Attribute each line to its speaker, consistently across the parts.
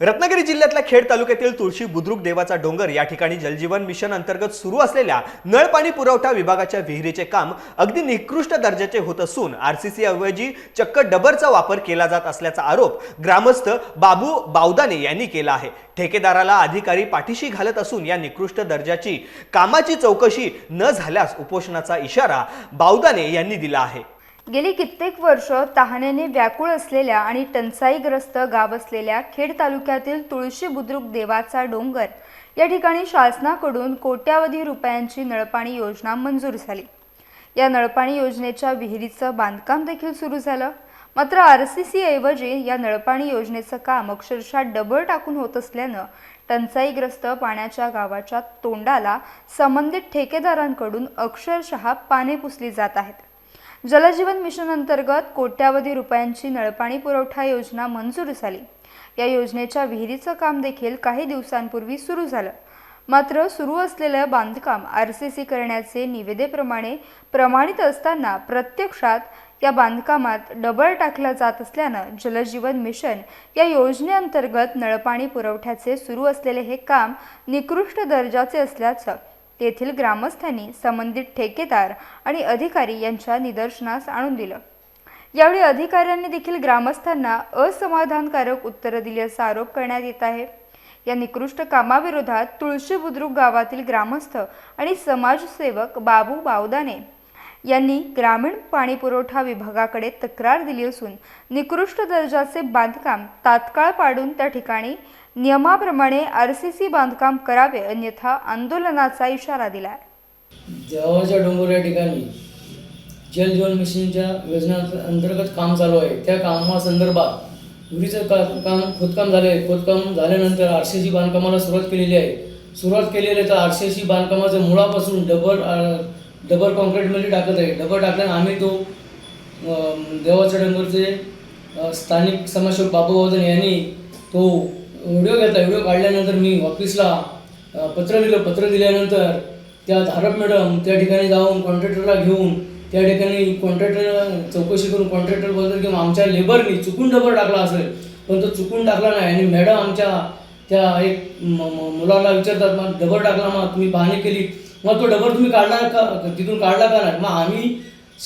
Speaker 1: रत्नागिरी जिल्ह्यातल्या खेड तालुक्यातील तुळशी बुद्रुक देवाचा डोंगर या ठिकाणी जलजीवन मिशन अंतर्गत सुरू असलेल्या नळ पाणी पुरवठा विभागाच्या विहिरीचे काम अगदी निकृष्ट दर्जाचे होत असून आरसीसी ऐवजी चक्क डबरचा वापर केला जात असल्याचा आरोप ग्रामस्थ बाबू बावदाने यांनी केला आहे. ठेकेदाराला अधिकारी पाठीशी घालत असून या निकृष्ट दर्जाची कामाची चौकशी न झाल्यास उपोषणाचा इशारा बावदाने यांनी दिला आहे.
Speaker 2: गेली कित्येक वर्ष तहानेने व्याकुळ असलेल्या आणि टंचाईग्रस्त गाव असलेल्या खेड तालुक्यातील तुळशी बुद्रुक देवाचा डोंगर या ठिकाणी शासनाकडून कोट्यावधी रुपयांची नळपाणी योजना मंजूर झाली. या नळपाणी योजनेच्या विहिरीचं बांधकाम देखील सुरू झालं. मात्र आर सी सी ऐवजी या नळपाणी योजनेचं काम अक्षरशः डबल टाकून होत असल्यानं टंचाईग्रस्त पाण्याच्या गावाच्या तोंडाला संबंधित ठेकेदारांकडून अक्षरशः पाने पुसली जात आहेत. जलजीवन मिशन अंतर्गत कोट्यावधी रुपयांची नळपाणी पुरवठा योजना मंजूर झाली. या योजनेच्या विहिरीचं काम देखील काही दिवसांपूर्वी सुरू झालं. मात्र सुरू असलेलं बांधकाम आर सी सी करण्याचे निविदेप्रमाणे प्रमाणित असताना प्रत्यक्षात या बांधकामात डबल टाकला जात असल्यानं जलजीवन मिशन या योजनेअंतर्गत नळपाणी पुरवठ्याचे सुरू असलेले हे काम निकृष्ट दर्जाचे असल्याचं येथील ग्रामस्थांनी संबंधित ठेकेदार आणि अधिकारी यांच्या निदर्शनास आणून दिलं. यावेळी अधिकाऱ्यांनी देखील ग्रामस्थांना असमाधानकारक उत्तरं दिली असा आरोप करण्यात येत आहे. या निकृष्ट कामाविरोधात तुळशी बुद्रुक गावातील ग्रामस्थ आणि समाजसेवक बाबू बावदाने यांनी ग्रामीण पाणीपुरवठा विभागाकडे तक्रार दिली असून निकृष्ट दर्जाचे बांधकाम तात्काळ पाडून त्या ठिकाणी नियमाप्रमाणे आर सी सी बांधकाम करावे अन्यथा आंदोलनाचा इशारा दिला
Speaker 3: देवाच्या डोंगर या ठिकाणी जल जीवन मिशनच्या योजना अंतर्गत काम चालू आहे. त्या कामासंदर्भात विहिरीचं का काम खोदकाम झालं. आहे खोदकाम झाल्यानंतर आर सी सी बांधकामाला सुरुवात केलेली आहे. सुरुवात केलेली तर आर सी सी बांधकामाचं मुळापासून डबल डबल कॉन्क्रीटमध्ये टाकत आहे. डबल टाकल्यानं आम्ही तो देवाच्या डोंगरचे स्थानिक समाजसेवक बाबू वर्धन यांनी तो व्हिडिओ घेतला व्हिडिओ काढल्यानंतर मी ऑफिसला पत्र दिलं पत्र दिल्यानंतर त्या धारप मॅडम त्या ठिकाणी जाऊन कॉन्ट्रॅक्टरला घेऊन त्या ठिकाणी कॉन्ट्रॅक्टर चौकशी करून कॉन्ट्रॅक्टर बोलतात की आमच्या लेबरनी चुकून डबल टाकला असेल. पण तो चुकून टाकला नाही आणि मॅडम आमच्या त्या एक मुलाला विचारतात मग डबल टाकला मग तुम्ही पाहणी केली. मग तो डबल तुम्ही काढला का तिथून काढला का नाही? मग आम्ही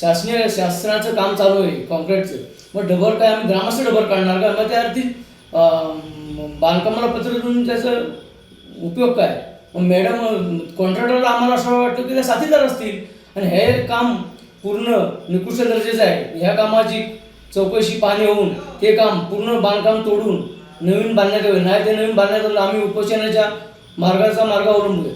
Speaker 3: शासनीय शासनाचं काम चालू आहे कॉन्क्रीटचं. मग डबल काय आम्ही ग्रामस्थ डबर काढणार का? मग त्यावरती अर्थी बांधकामाला पत्र देऊन त्याचं उपयोग काय? मग मॅडम कॉन्ट्रॅक्टरला आम्हाला असं वाटतं की त्या साथीदार असतील. आणि हे काम पूर्ण निकृष्ट दर्जेचं आहे. ह्या कामाची चौकशी पाहणी होऊन ते काम पूर्ण बांधकाम तोडून नवीन बांधण्यात यावे. नाही ते नवीन बांधण्यात आलं आम्ही उपोषणाच्या मार्गाचा मार्ग अवलंबूया